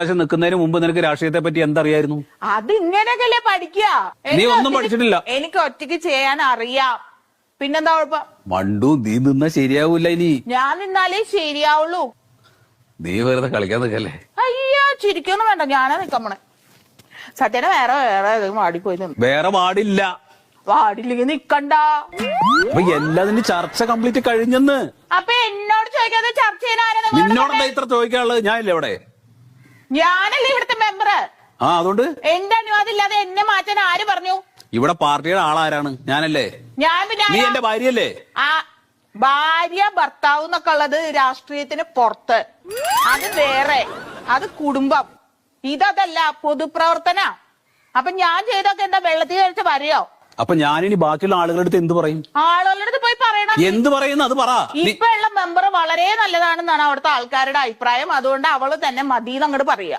പ്രാവശ്യം നിൽക്കുന്നതിന് മുമ്പ് നിനക്ക് രാഷ്ട്രീയത്തെ പറ്റി എന്തറിയായിരുന്നു? അത് ഇങ്ങനെയൊക്കെയല്ലേ പഠിക്കുക. നീ എനിക്ക് ഒന്നും ഒറ്റയ്ക്ക് പഠിച്ചിട്ടില്ല. എനിക്ക് ഒറ്റയ്ക്ക് ചെയ്യാൻ അറിയാം പിന്നെന്താ കുഴപ്പം? മണ്ടു നീ നിന്ന ശരിയാവൂല ഇനി. ഞാൻ നിന്നാലേ ശരിയാവുള്ളൂ. നീ വെറുതെ കളിക്കാൻ നിൽക്കല്ലേ? അയ്യോ ചിരിക്കൊന്നും വേണ്ട. ഞാനാ നിക്കാൻ പോണേ. സത്യനെ വേറെ വേറെ ഏതെങ്കിലും വാടിപ്പോയി നിന്ന് വേറെ പാടില്ല വാടില്ലെങ്കിൽ നിക്കണ്ട. അപ്പൊ എല്ലാതിനും ചർച്ച കംപ്ലീറ്റ് കഴിഞ്ഞെന്ന്. അപ്പൊ എന്നോട് ചോദിക്കാതെ ചർച്ച ചെയ്യാൻ ആരാ നിന്നോടെന്താ? ഇത്ര ചോദിക്കാനുള്ളത്? ഞാനില്ലേ ഇവിടെ. ഞാനല്ലേ ഇവിടുത്തെ മെമ്പർ ആ അതുകൊണ്ട്? എന്റെ അനുവാദം ഇല്ലാതെ എന്നെ മാറ്റാൻ ആര് പറഞ്ഞു? ഇവിടെ പാർട്ടിയുടെ ആളാരാണ്? ഞാനല്ലേ? ഞാൻ പിന്നെ നീ? എന്റെ ഭാര്യയല്ലേ? ആ ഭാര്യ ഭർത്താവ് എന്നൊക്കെ ഉള്ളത് രാഷ്ട്രീയത്തിന് പുറത്ത്. അത് വേറെ. അത് കുടുംബം. ഇതല്ല പൊതുപ്രവർത്തന. അപ്പൊ ഞാൻ ചെയ്തൊക്കെ എന്താ വെള്ളത്തിൽ കഴിച്ച വരെയോ? അപ്പൊ ഞാനിനി ബാക്കിയുള്ള ആളുകളുടെ അടുത്ത് എന്ത് പറയും? ആളുകളുടെ അടുത്ത് പോയി പറയണം. എന്ത് പറയുന്നു? അത് പറ. നീ- ഇപ്പൊ മെമ്പർ വളരെ നല്ലതാണെന്നാണ് അവിടുത്തെ ആൾക്കാരുടെ അഭിപ്രായം. അതുകൊണ്ട് അവൾ തന്നെ മതി അങ്ങോട്ട് പറയാ.